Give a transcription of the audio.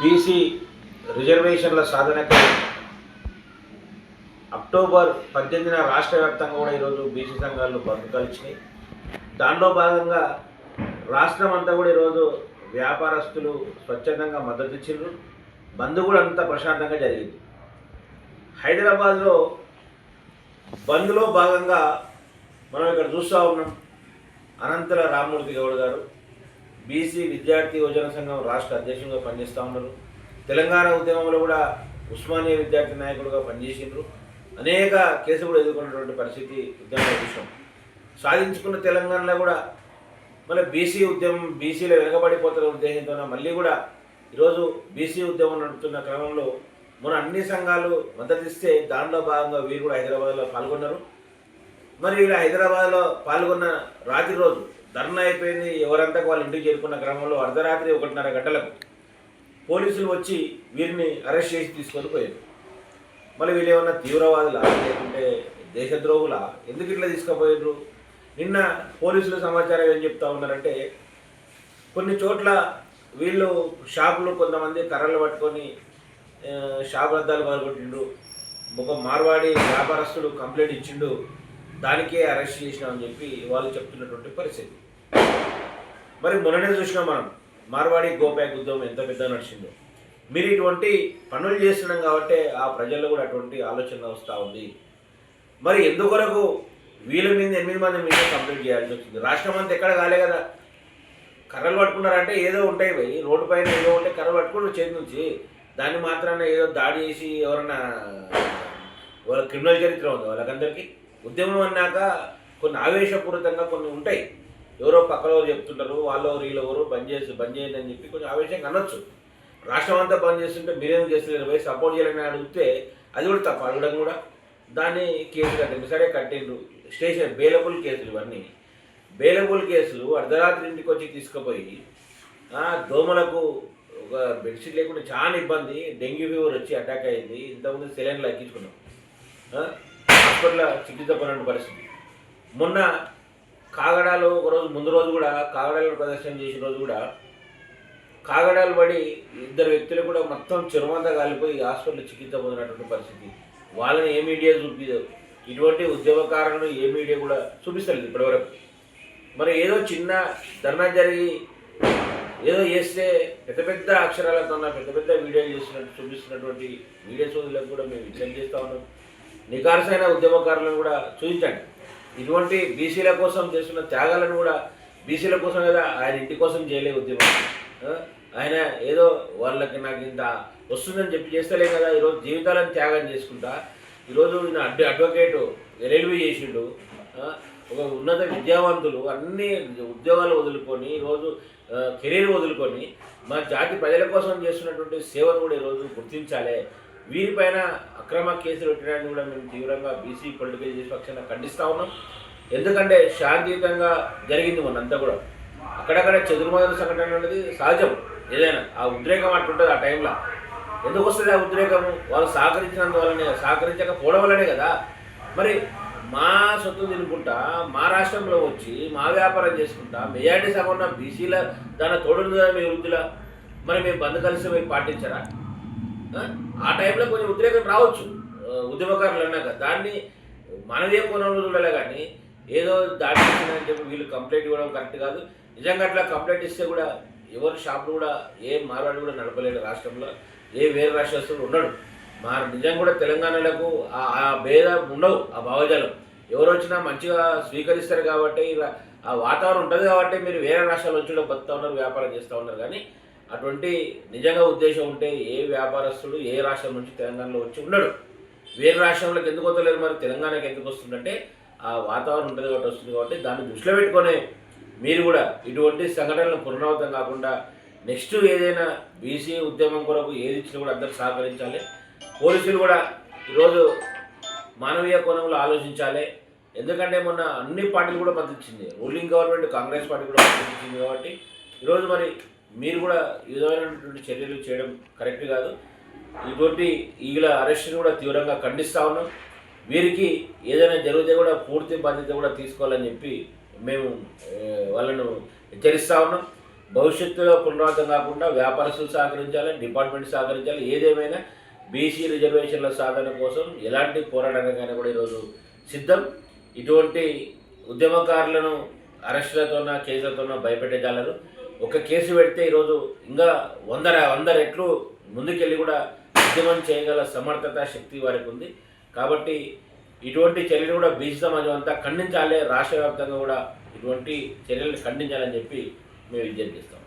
BC రిజర్వేషన్ల సాధనకు October పద్దెనిమిదిన రాష్ట్ర వ్యాప్తంగా కూడా ఈరోజు బీసీ సంఘాలు బంద్ కలిసినాయి. దాంట్లో భాగంగా రాష్ట్రం అంతా కూడా ఈరోజు వ్యాపారస్తులు స్వచ్ఛందంగా మద్దతు ఇచ్చిండ్రు బంద్ కూడా అంత ప్రశాంతంగా జరిగింది. హైదరాబాద్లో బంద్లో భాగంగా మనం ఇక్కడ చూస్తూ ఉన్నాం అనంతర రామమూర్తి గౌడ్ గారు. బీసీ విద్యార్థి యువజన సంఘం రాష్ట్ర అధ్యక్షులుగా పనిచేస్తూ ఉన్నారు. తెలంగాణ ఉద్యమంలో కూడా ఉస్మానియా విద్యార్థి నాయకుడుగా పనిచేసిండ్రు. అనేక కేసులు కూడా ఎదుర్కొన్నటువంటి పరిస్థితి ఉద్యమంలో చూసాం. సాధించుకున్న తెలంగాణలో కూడా మళ్ళీ బీసీ ఉద్యమం బీసీలో వెనకబడిపోతున్న ఉద్దేశంతో మళ్ళీ కూడా ఈరోజు బీసీ ఉద్యమం నడుపుతున్న క్రమంలో మన అన్ని సంఘాలు మద్దతిస్తే దానిలో భాగంగా వీరు కూడా హైదరాబాద్లో పాల్గొన్నారు. మరి వీళ్ళు హైదరాబాద్లో పాల్గొన్న రాత్రి రోజు ధర్నా అయిపోయింది ఎవరంతా వాళ్ళ ఇంటికి చేరుకున్న క్రమంలో అర్ధరాత్రి ఒకటిన్నర గంటలకు పోలీసులు వచ్చి వీరిని అరెస్ట్ చేసి తీసుకొని పోయారు. మళ్ళీ వీళ్ళు ఏమన్నా తీవ్రవాదులా? లేకుంటే దేశద్రోహులా? ఎందుకు ఇట్లా తీసుకుపోయారు నిన్న పోలీసుల సమాచారం ఏం చెప్తా ఉన్నారంటే కొన్ని చోట్ల వీళ్ళు షాపులు కొంతమంది కర్రలు పట్టుకొని షాప్ అద్దాలు పాల్గొట్టిండు ఒక మార్వాడి వ్యాపారస్తుడు కంప్లైంట్ ఇచ్చిండు. దానికే అరెస్ట్ చేసినామని చెప్పి వాళ్ళు చెప్తున్నటువంటి పరిస్థితి. మరి మొన్ననే చూసినాం మనం మార్వాడి గోపాక్ ఉద్యమం ఎంత పెద్ద నడిచిందో. మీరు ఇటువంటి పనులు చేస్తున్నాం కాబట్టి ఆ ప్రజల్లో కూడా అటువంటి ఆలోచన వస్తూ ఉంది. మరి ఎందుకొరకు వీళ్ళ మీద ఎనిమిది మంది మీద కంప్లీట్ చేయాల్సి వచ్చింది? రాష్ట్రం అంతా ఎక్కడ కాలే కదా. కర్రలు పట్టుకున్నారంటే ఏదో ఉంటాయి పోయి రోడ్డు పైన ఏదో ఉంటే కర్రలు పట్టుకుని చేతి నుంచి. దాన్ని మాత్రాన ఏదో దాడి చేసి ఎవరన్నా వాళ్ళ క్రిమినల్ చరిత్ర ఉంది వాళ్ళకందరికీ? ఉద్యమం అన్నాక కొన్ని ఆవేశపూరితంగా కొన్ని ఉంటాయి. ఎవరో పక్కలో చెప్తుంటారు వాళ్ళు వీళ్ళు ఎవరో బంద్ చేసి బంద్ చేయండి అని చెప్పి కొంచెం ఆవేశంగా అనొచ్చు. రాష్ట్రం అంతా బంద్ చేస్తుంటే మీరేం చేస్తలేరు? పోయి సపోర్ట్ చేయాలని అడిగితే అది కూడా తప్ప అడగడం కూడా. దాన్ని కేసు కట్టింది సరే కట్టిండ్రు. స్టేషన్ బేలబుల్ కేసులు ఇవన్నీ. బేలబుల్ కేసులు అర్ధరాత్రి ఇంటికి వచ్చి తీసుకుపోయి దోమలకు ఒక బెడ్షీట్ లేకుండా చాలా ఇబ్బంది. డెంగ్యూ ఫీవర్ వచ్చి అటాక్ అయింది. ఇంతకుముందు సిలిండర్లు ఎక్కించుకున్నాం హాస్పిటల్ హాస్పిటల్లో చికిత్స పరిస్థితి. మొన్న కాగడాలు ఒకరోజు ముందు రోజు కూడా కాగడాలు ప్రదర్శన చేసిన రోజు కూడా కాగడాలు పడి ఇద్దరు వ్యక్తులు కూడా మొత్తం చెరువంతా కాలిపోయి హాస్పిటల్ చికిత్స పొందినటువంటి పరిస్థితి. వాళ్ళని ఏ మీడియా చూపించదు ఇటువంటి ఉద్యమకారులను ఏ మీడియా కూడా చూపిస్తలేదు ఇప్పటివరకు. మరి ఏదో చిన్న ధర్నా జరిగి ఏదో చేస్తే పెద్ద పెద్ద అక్షరాలతో ఉన్న పెద్ద పెద్ద వీడియోలు చేస్తున్నట్టు చూపిస్తున్నటువంటి మీడియా సోదులకు కూడా మేము విజయం చేస్తా ఉన్నాం. నికార్సైన ఉద్యమకారులను కూడా చూపించండి. ఇటువంటి బీసీల కోసం చేస్తున్న త్యాగాలను కూడా బీసీల కోసం కదా ఆయన ఇంటి కోసం చేయలే ఉద్యమం. ఆయన ఏదో వాళ్ళకి నాకు ఇంత వస్తుందని చెప్పి చేస్తలే కదా ఈరోజు జీవితాలను త్యాగం చేసుకుంటా. ఈరోజు ఈయన అడ్వ అడ్వకేటు రైల్వే చేసిండు. ఒక ఉన్నత విద్యావంతులు అన్ని ఉద్యోగాలు వదులుకొని ఈరోజు కెరీర్ వదులుకొని మా జాతి ప్రజల కోసం చేస్తున్నటువంటి సేవను కూడా ఈరోజు గుర్తించాలి. వీరిపైన అక్రమ కేసులు పెట్టడానికి కూడా మేము తీవ్రంగా బీసీ పొలిటికల్ చేసి పక్షాన ఖండిస్తూ ఉన్నాం. ఎందుకంటే శాంతియుతంగా జరిగింది మనంతా కూడా. అక్కడక్కడ చెదురుమదురు సంఘటన అనేది సహజం. ఏదైనా ఆ ఉద్రేకం అట్టుంటుంది ఆ టైంలో ఎందుకు వస్తుంది ఆ ఉద్రేకము వాళ్ళు సహకరించినందువల్లనే సహకరించకపోవడం వల్లనే కదా. మరి మా సొత్తు తినుకుంటా మా రాష్ట్రంలో వచ్చి మా వ్యాపారం చేసుకుంటా మెజార్టీ సగం ఉన్న బీసీల దాని తోడు మీ వృద్ధుల మరి మేము బంద్ కలిసి మీరు పాటించరా? ఆ? టైంలో కొంచెం ఉద్రేకం రావచ్చు. ఉద్యమకారులు అన్నాక దాన్ని మనదే కోణంలో చూడాలి కానీ ఏదో దాడి చేసిందని చెప్పి వీళ్ళు కంప్లైంట్ ఇవ్వడం కరెక్ట్ కాదు. నిజంగా అట్లా కంప్లైంట్ ఇస్తే కూడా ఎవరి షాపులు కూడా ఏ మార్వాడి కూడా నడపలేడు రాష్ట్రంలో. ఏ వేరే రాష్ట్రస్తులు ఉండడు మా నిజం కూడా తెలంగాణలకు ఆ- భేదం ఉండవు ఆ భావజాలం. ఎవరు వచ్చినా మంచిగా స్వీకరిస్తారు కాబట్టి ఆ వాతావరణం ఉంటుంది కాబట్టి మీరు వేరే రాష్ట్రాల నుంచి కూడా బతుకుతా ఉన్నారు వ్యాపారం చేస్తూ ఉన్నారు. కానీ అటువంటి నిజంగా ఉద్దేశం ఉంటే ఏ వ్యాపారస్తుడు ఏ రాష్ట్రం నుంచి తెలంగాణలో వచ్చి ఉండడు. వేరే రాష్ట్రంలోకి ఎందుకు వస్తలేరు మరి? తెలంగాణకి ఎందుకు వస్తుందంటే ఆ వాతావరణం ఉంటుంది కాబట్టి వస్తుంది కాబట్టి దాన్ని దృష్టిలో పెట్టుకొని మీరు కూడా ఇటువంటి సంఘటనలు పునరావృతం కాకుండా నెక్స్ట్ ఏదైనా బీసీ ఉద్యమం కొరకు ఏది ఇచ్చినా కూడా అందరూ సహకరించాలి. పోలీసులు కూడా ఈరోజు మానవీయ కోణంలో ఆలోచించాలి. ఎందుకంటే మొన్న అన్ని పార్టీలు కూడా మద్దతిచ్చింది రూలింగ్ గవర్నమెంట్ కాంగ్రెస్ పార్టీ కూడా మద్దతిచ్చింది కాబట్టి ఈరోజు మరి మీరు కూడా ఈ విధమైనటువంటి చర్యలు చేయడం కరెక్ట్ కాదు. ఇటువంటి ఈగల అరెస్ట్ని కూడా తీవ్రంగా ఖండిస్తా ఉన్నాం. వీరికి ఏదైనా జరిగితే కూడా పూర్తి బాధ్యత కూడా తీసుకోవాలని చెప్పి మేము వాళ్ళను హెచ్చరిస్తా ఉన్నాం. భవిష్యత్తులో పునరావృతం కాకుండా వ్యాపారస్తులు సహకరించాలి డిపార్ట్మెంట్ సహకరించాలి ఏదేమైనా బీసీ రిజర్వేషన్ల సాధన కోసం ఎలాంటి పోరాటానికైనా కూడా ఈరోజు సిద్ధం. ఇటువంటి ఉద్యమకారులను అరెస్టులతోన కేసులతోన భయపెట్టగలరు ఒక కేసు పెడితే ఈరోజు ఇంకా వంద వంద రెట్లు ముందుకెళ్ళి కూడా ఉద్యమం చేయగల సమర్థత శక్తి వారికి ఉంది. కాబట్టి ఇటువంటి చర్యలు కూడా బీసీ సమాజం అంతా ఖండించాలి. రాష్ట్ర వ్యాప్తంగా కూడా ఇటువంటి చర్యలను ఖండించాలని చెప్పి మేము విజ్ఞప్తిస్తాం